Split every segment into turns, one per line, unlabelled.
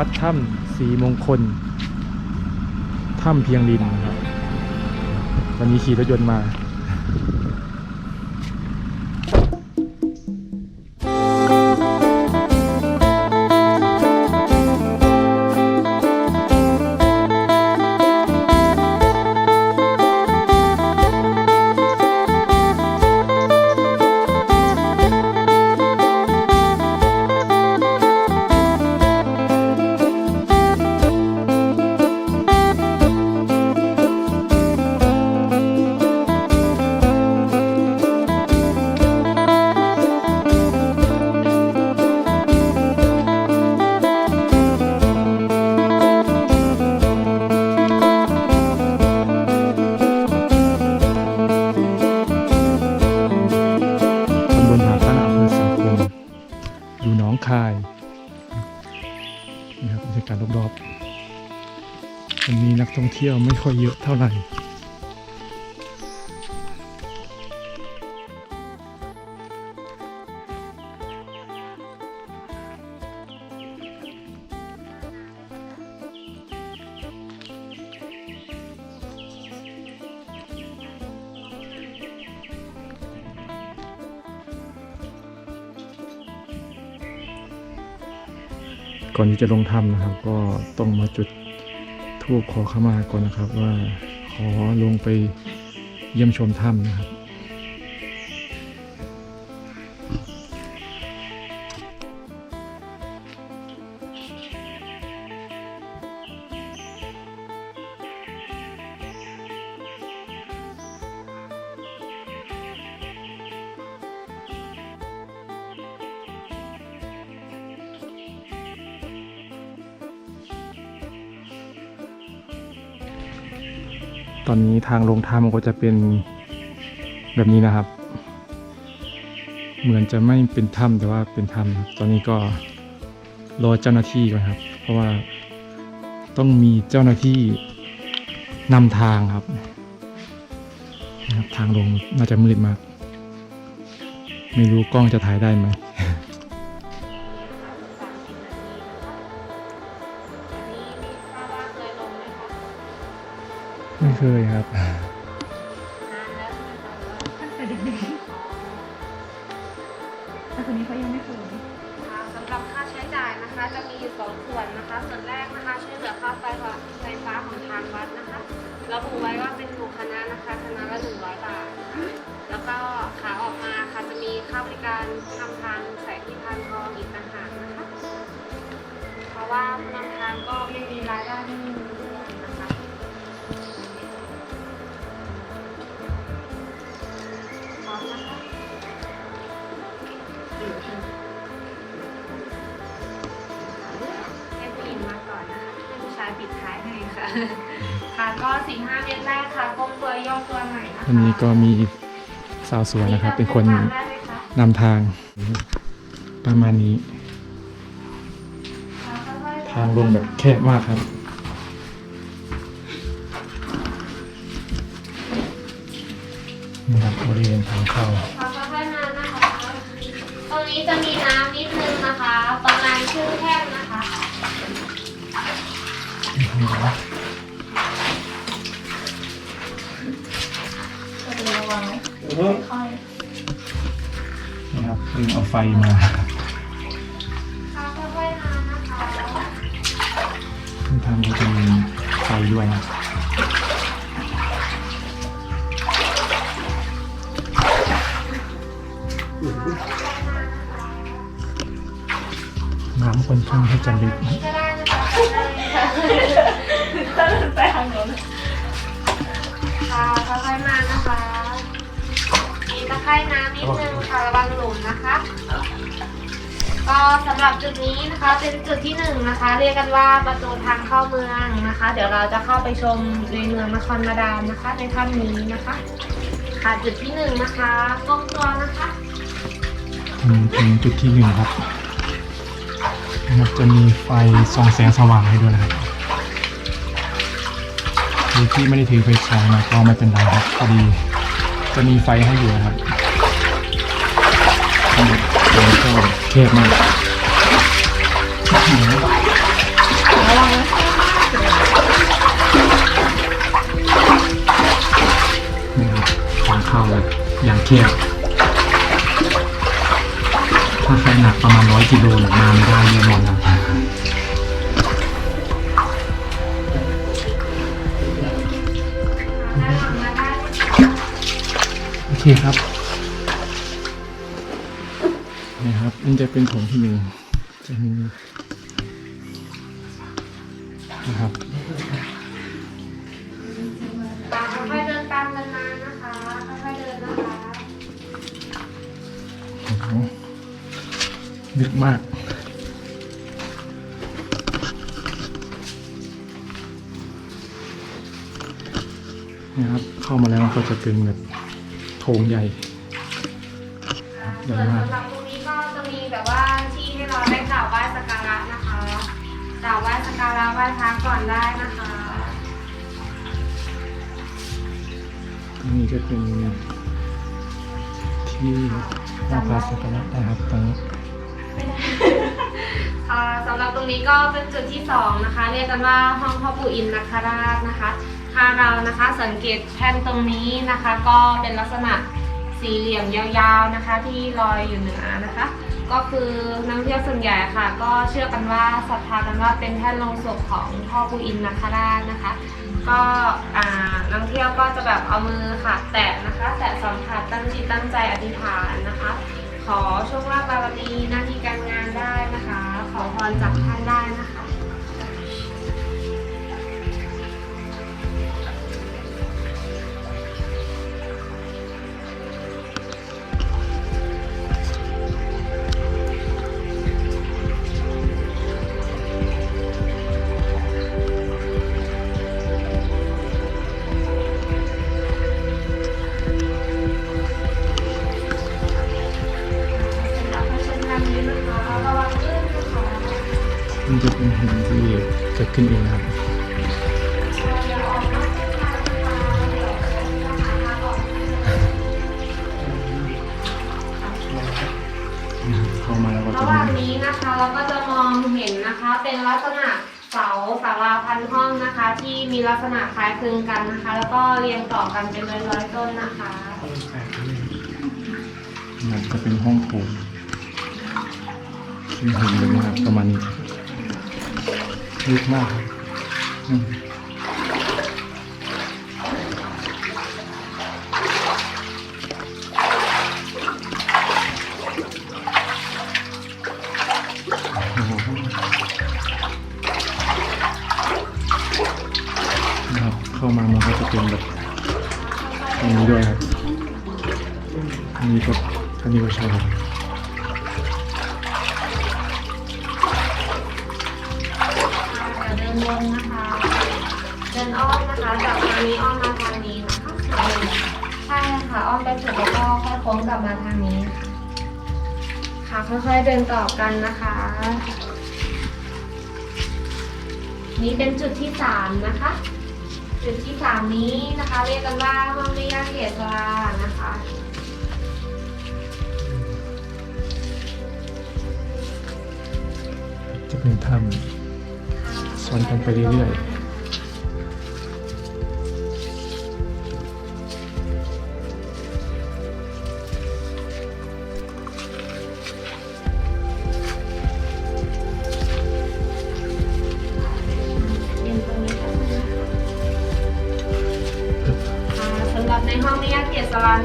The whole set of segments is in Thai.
ววัดถ้ำสีมงคลถ้ำเพียงดินนะครับวันนี้ขี่รถยนต์มา รยากาศรอบๆวันนี้นักท่องเที่ยวไม่ค่อยเยอะเท่าไหร่ ก่อนที่จะลงถ้ำนะครับ ก็ต้องมาจุดทูบขอขมาก่อนนะครับ ว่าขอลงไปเยี่ยมชมถ้ำนะครับ ตอนนี้ทางลงถ้ำก็จะเป็นแบบนี้นะครับ เหมือนจะไม่เป็นถ้ำแต่ว่าเป็นถ้ำตอนนี้ก็รอเจ้าหน้าที่ก่อนครับ เพราะว่าต้องมีเจ้าหน้าที่นำทางครับนะครับ ทางลงน่าจะมืดมาก ไม่รู้กล้องจะถ่ายได้ไหม ไม่เคยครับ
แต่เด็กๆแต่คนนี้เขายังไม่เคย
ค่ะสำหรับค่าใช้จ่ายนะคะจะมีอยู่สองส่วนนะคะ ส่วนแรกนะคะช่วยเหลือค่าไฟฟ้าไฟฟ้าของทางวัดนะคะระบุไว้ว่าเป็นหมู่คณะนะคะคณะละหนึ่งร้อยบาทค่ะแล้วก็ขาออกมาค่ะจะมีค่าบริการนำทางใส่ที่พานทองอีกต่างหากนะคะ เพราะว่าผู้นำทางก็ไม่มีรายได้ ค่ะค่ะก็สี่ห้าเมตรแรกค่ะก้มตัวย่อตัวหน่อยนะคะ
วันนี้ก็มีสาวสวยนะครับ เป็นคน
ทางได้ไหมคะ
นำทางประมาณนี้
ค่ะค่อยๆ
ทางลงแบบแคบมากครับ นี่ครับบริเวณทางเข้า
นี่ครั
บเพิ่งเอาไฟมา
ค่ะค่อยๆมานะคะ
ทางก็จะมีไฟด้วยนะน้ำค่อนข้างที่จะลึก
นี่ก็ได้นะคะ
ๆถ้าเดินไปทางโน้น
ค่ะค่อยๆมานะคะมี ตะไคร่น้ำนิดนึงค่ะระวังหลุมนะคะ ก็สำหรับจุดนี้นะคะเป็นจุดที่หนึ่งนะคะ เรียกกันว่าประตูทางเข้าเมืองนะคะ เดี๋ยวเราจะเข้าไปชมในเมืองนครมาดามนะคะ ในถ้ำนี้นะคะ ค่ะจุดที่หนึ่งนะคะก้มตัวนะคะ
อืมเป็นจุดที่หนึ่งครับจะมีไฟส่องแสงสว่างให้ด้วยนะครับที่ไม่ได้ถือไฟฉายมาก็ไม่เป็นไรครับพอดี จะมีไฟให้อยู่นะครับนี่มันก็แคบมาก
ระวังนะ
นี่ครับทางเข้าเลยอย่างแคบถ้าใครหนักประมาณร้อยกิโลนี่ยมาไม่ได้แน่นอนนะ เคครับ นี่ครับนี่จะเป็นโถงที่หนึ่งจะมีนะครับ
ค่อยๆเดินตามกันมานะคะค่อยๆเดินนะคะ
โอ้โหลึกมาก นะครับ เข้ามาแล้วก็จะเป็นแบบ งใหญ่ใหญ่
ส่วน
มาก
สำหรับตรงนี้ก็จะมีแบบว่าที่ให้เราได้กราบไหว้สักการะนะคะกราบไหว้สักการะไหว้พระก่อนได้นะคะ
อันนี้ก็เป็นที่ไหว้พระสักการะนะครับตรงนี้
อ่าสำหรับตรงนี้ก็เป็นจุดที่สองนะคะ เรียกกันว่าห้องพ่อปู่อินนคราชนะคะ ถ้าเรานะคะ สังเกตแท่นตรงนี้นะคะ ก็เป็นลักษณะสี่เหลี่ยมยาวๆนะคะ ที่ลอยอยู่เหนือนะคะ ก็คือนักท่องเที่ยวส่วนใหญ่ค่ะ ก็เชื่อกันว่าศรัทธากันว่าเป็นแท่นลงศพของพ่อปู่อินนคราชนะคะ ก็นักท่องเที่ยวก็จะแบบเอามือค่ะ แตะนะคะ แตะสัมผัสตั้งจิตตั้งใจอธิษฐานนะคะ ขอโชคลาภบารมีหน้าที่การงานได้นะคะ ขอพรจากท่านได้นะคะ นะคะ
ที่
มี
ลัก
ษณะคล้ายคลึงกันนะคะ แล้วก็เรียงต่อกันเป็นร้อยๆต้นนะคะ
มันจะเป็นห้องโถงที่เห็นเลยนะครับประมาณนี้ลึกมากครับอืมโอ้โหนะครับเข้า เต็มแบบอันนี้ด้วยครับอันนี้ก็อันนี้ก็ใช่ครับ
เดินวนนะคะ เดินอ้อมนะคะจากทางนี้อ้อมมาทางนี้นะคะใช่ค่ะอ้อมไปเสร็จแล้วก็ค่อยโค้งกลับมาทางนี้ ค่ะค่อยๆเดินต่อกันนะคะ นี่เป็นจุดที่สามนะคะ จุดที่สามนี้นะคะ เรียกกันว่าห้องวิยาเกศรานะคะ
จะเป็นถ้ำซ้อนกันไปเรื่อยๆ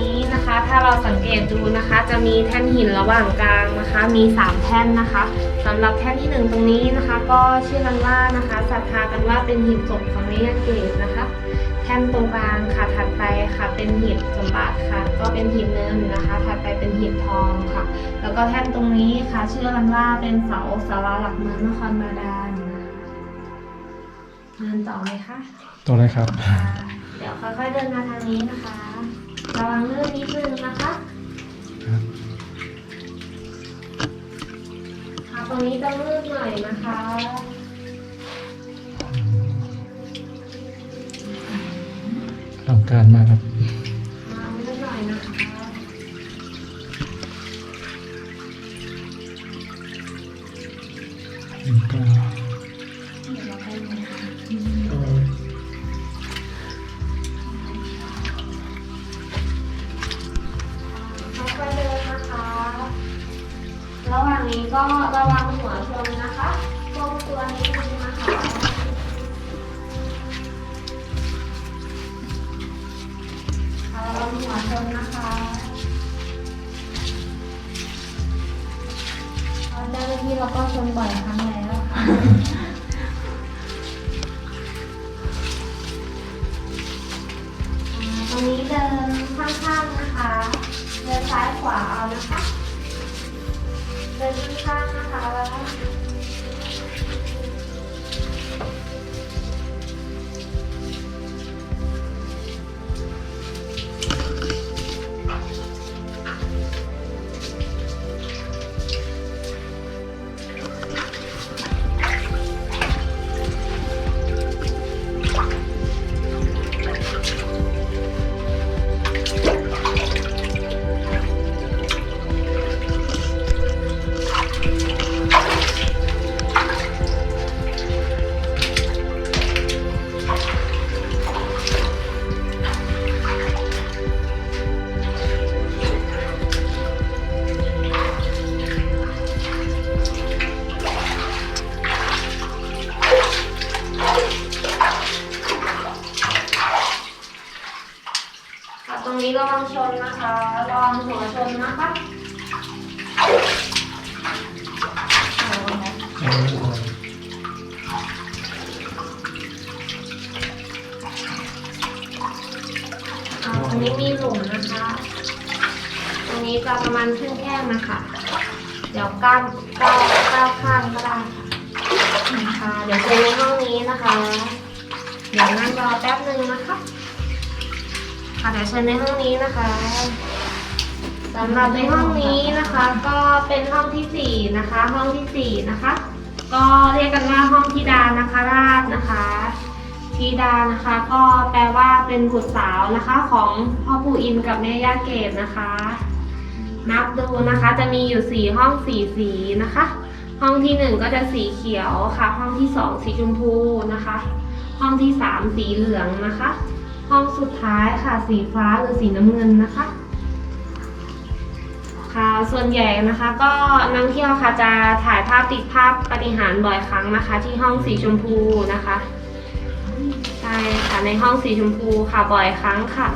นี้นะคะ ถ้าเราสังเกตดูนะคะ จะมีแท่นหินระหว่างกลางนะคะ มี 3 แท่นนะคะสำหรับแท่นที่ 1 ตรงนี้นะคะ ก็เชื่อกันว่านะคะศรัทธากันว่าเป็นหินศพของนิยายเกียรตินะคะ แท่นตรงกลางค่ะถัดไปค่ะเป็นหีบสมบัติค่ะ ก็เป็นหีบเงินนะคะ ถัดไปเป็นหีบทองค่ะ แล้วก็แท่นตรงนี้ค่ะเชื่อกันว่าเป็นเสาสาราหลักเมืองนครบาดาลนะคะเดินต่อไหมคะ
ตัวอะไรครับ
ค่ะเดี๋ยวค่อยๆเดินมาทางนี้นะคะ ระวังลื่นนิดนึงนะคะ
ค่ะ
ตรงนี้จะลื่นหน่อยนะคะ
ต้องการมากครับ
เจ้าหน้าที่เราก็ชนบ่อยครั้งแล้วค่ะ นี้จะประมาณครึ่งแข้งนะคะ เดี๋ยวก้าวก้าวก้าวข้างก็ได้ค่ะค่ะเดี๋ยวเชิญในห้องนี้นะคะ เดี๋ยวนั่งรอแป๊บนึงนะคะ ค่ะเดี๋ยวเชิญในห้องนี้นะคะสำหรับในห้องนี้นะคะ ก็เป็นห้องที่สี่นะคะ ห้องที่สี่นะคะ ก็เรียกกันว่าห้องธิดานะคะราชนะคะธิดานะคะ ก็แปลว่าเป็นบุตรสาวนะคะ ของพ่อปู่อินกับแม่ย่าเกศนะคะ นับดูนะคะ จะมีอยู่สี่ห้องสี่สีนะคะ ห้องที่หนึ่งก็จะสีเขียวค่ะ ห้องที่สองสีชมพูนะคะ ห้องที่สามสีเหลืองนะคะ ห้องสุดท้ายค่ะสีฟ้าหรือสีน้ำเงินนะคะค่ะส่วนใหญ่นะคะก็นักเที่ยวค่ะจะถ่ายภาพติดภาพปฏิหารบ่อยครั้งนะคะ ที่ห้องสีชมพูนะคะใช่ค่ะในห้องสีชมพูค่ะบ่อยครั้งค่ะ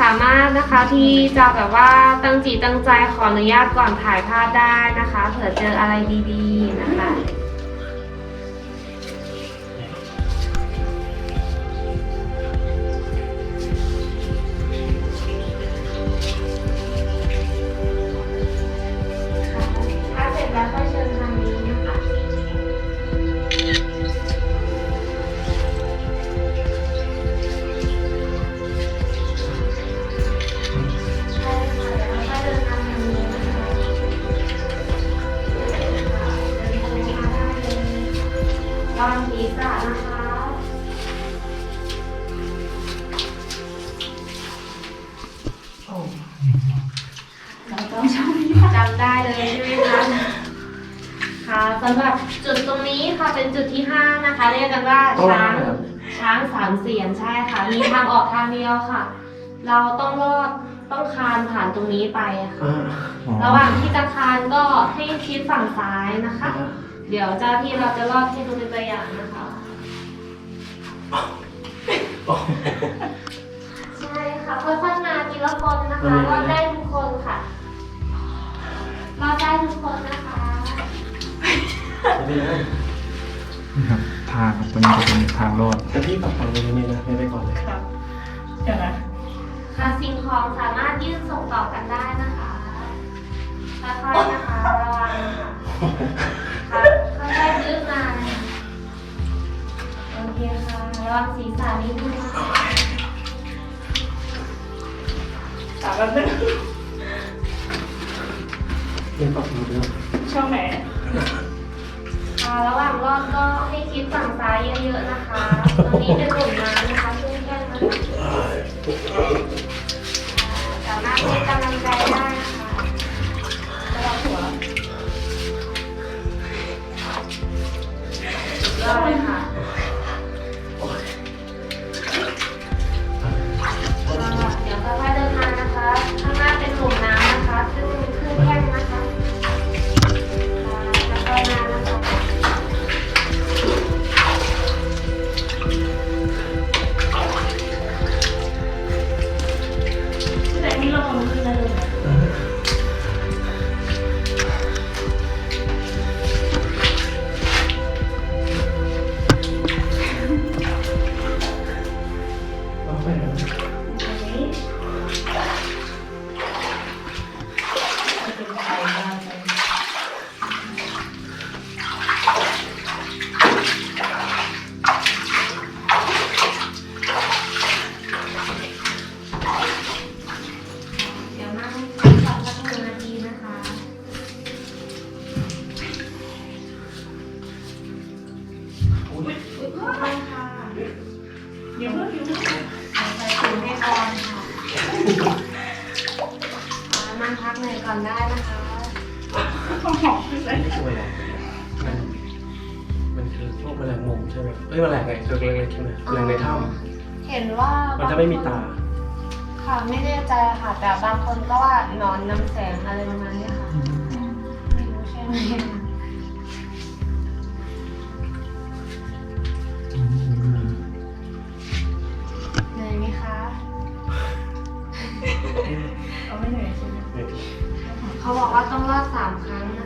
สามารถนะคะที่จะแบบว่าตั้งจิตตั้งใจขออนุญาตก่อนถ่ายภาพได้นะคะ เผื่อเจออะไรดีๆนะคะค่ะ ตรงนี้ไปค่ะระหว่างที่จะคานก็ให้ชิดฝั่งซ้ายนะคะ เดี๋ยวเจ้าที่เราจะรอดให้ดูเป็นตัวอย่างนะคะใช่ค่ะค่อยๆมาทีละคนนะคะรอดได้ทุกคนค่ะรอดได้ทุกคนนะคะ
นี่ครับทางครับตัวนี้จะเป็นทางรอด
แต่พี่ปรับฝั่งนี้ไม่นะไม่ไปก่อนเลย
ครับ เดี๋ยวนะ
ค่ะสิ่งของสามารถยื่นส่ง ต่อกันได้นะคะค่อยๆนะคะระวังนะคะค่ะค่อยๆยืดมานะคะโอเคค่ะระวังศีรษะนิดนึงนะคะ
ถามแบบนึง
ไม่ปรับมือแล้ว
ช่องไหน
ค่ะระหว่างรอบก็ให้คิดฝั่งซ้ายเยอะๆนะคะตรงนี้เป็นหลุมน้ำ ใช่
ไหมเอ้ยแมลงไงตัวเล็กๆใช่ไหมแมลงในถ้
เห็นว่าำมั
มันจะไม่มีตา
ค่ะ ไม่แน่ใจค่ะ แต่บางคนก็ว่านอนน้ำแสงอะไรประมาณเนี้ยค่ะไม่รู้ใช่ไหมเหนื่อยไหมคะ
เอาไม่เหนื่อยใช่ไหม
เนี่ย
เขาบอกว่าต้องรอดสามครั้งนะคะใช่ค่ะเ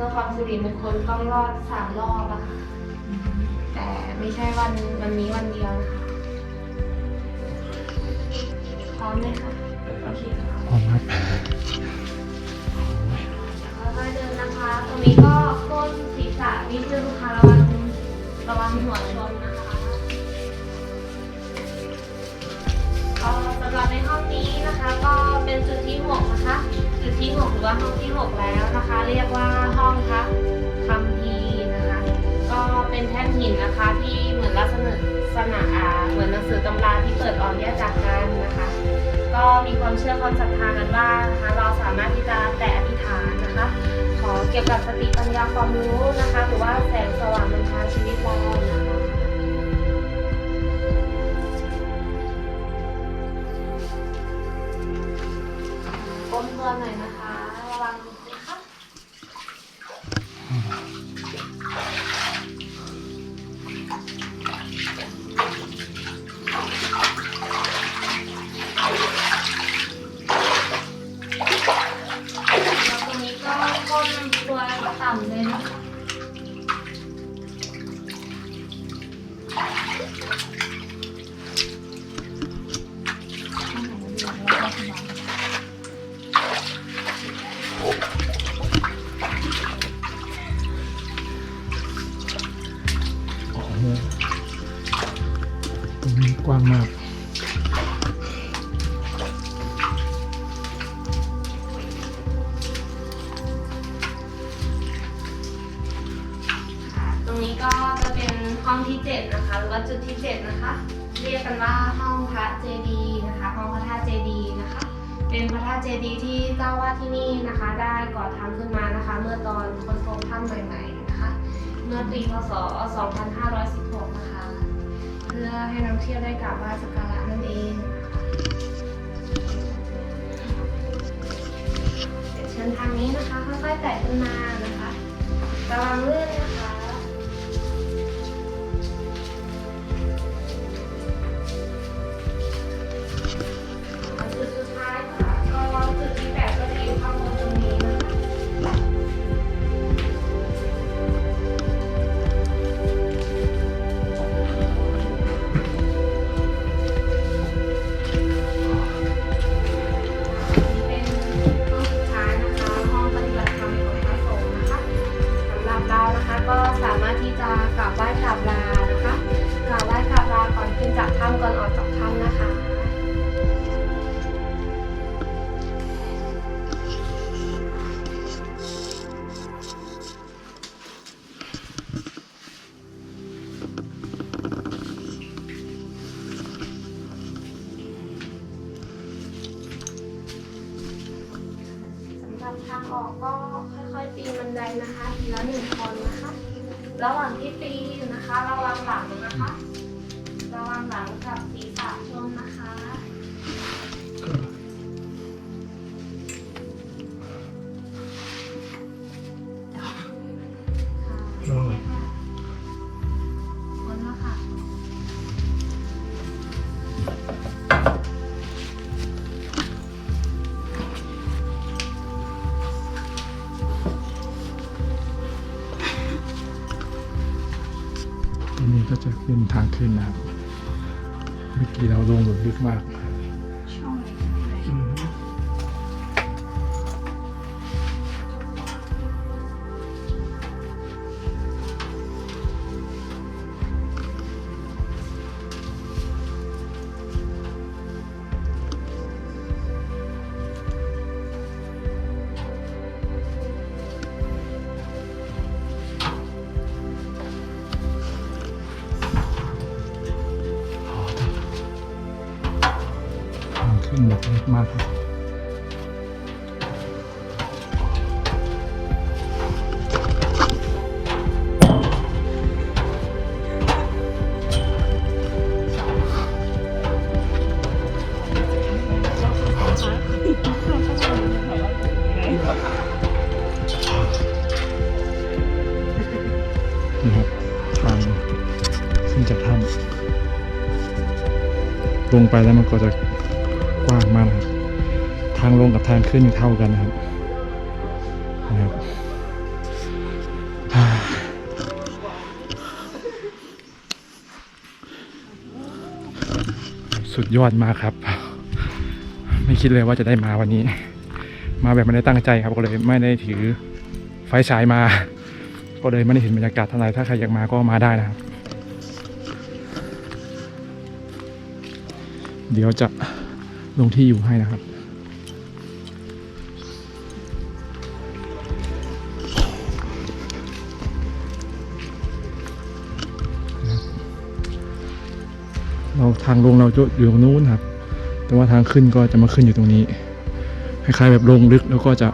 พื่อความสิริมงคลต้องรอดสามรอบอะค่ะแต่ไม่ใช่วันวันนี้วันเดียวนะคะพร้อมไหมคะโอเคค่ะ
พร้อมครับ
ค่อยๆเดินนะคะ ตรงนี้ก็ก้นศีรษะนิดนึงค่ะระวังระวังหัวชนนะคะก็สำหรับในห้องนี้นะคะ ก็เป็นจุดที่หกนะคะจุด ที่หกหรือว่าห้องที่หกแล้วนะคะ เรียกว่าห้องพักคัมภีนะคะ ก็เป็นแท่นหินนะคะที่เหมือนลักษณะสนาเหมือนหนังสือตำราที่เปิดออกแยกจากกันนะคะ ก็มีความเชื่อความศรัทธากันว่าะคะเราสามารถที่จะแตะอธิษฐานนะคะ ขอเกี่ยวกับสติปัญญาความรู้นะคะ หรือว่าแสงสว่างนำทางชีวิตเรานะคะ ก้มตัวหน่อยนะคะ ระวัง ที่เจ็ดนะคะหรือว่าจุดที่เจ็ดนะคะ เรียกกันว่าห้องพระเจดีย์นะคะ ห้องพระธาตุเจดีย์นะคะ เป็นพระธาตุเจดีย์ที่เจ้าวาดที่นี่นะคะ ได้ก่อทำขึ้นมานะคะ เมื่อตอนคนพบถ้ำใหม่ๆนะคะ เมื่อปีพศ 2516 นะคะ เพื่อให้นักเที่ยวได้กราบไหว้สักการะนั่นเองนะคะเดี๋ยวเชิญทางนี้นะคะค่อยๆแตะขึ้นมานะคะระวังลื่นนะคะ ทางออกก็ค่อยๆปีนบันไดนะคะทีละหนึ่งคนนะคะ ระหว่างที่ปีนนะคะ ระวังหลังนะคะ ระวังหลังกับ
ปี เมื่อกี้เราลงหลุดลึกมาก ลงไปแล้วมันก็จะกว้างมากนะครับทางลงกับทางขึ้นเท่ากันนะครับนะครับสุดยอดมากครับ ไม่คิดเลยว่าจะได้มาวันนี้ มาแบบไม่ได้ตั้งใจครับก็เลยไม่ได้ถือไฟฉายมา ก็เลยไม่ได้เห็นบรรยากาศเท่าไหร่ถ้าใครอยากมาก็มาได้นะครับ เดี๋ยวจะลงที่อยู่ให้นะครับ เราทางลงเราจะอยู่ตรงนู้นครับ แต่ว่าทางขึ้นก็จะมาขึ้นอยู่ตรงนี้ คล้ายๆแบบลงลึกแล้วก็จะ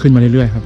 ขึ้นมาเรื่อยๆครับ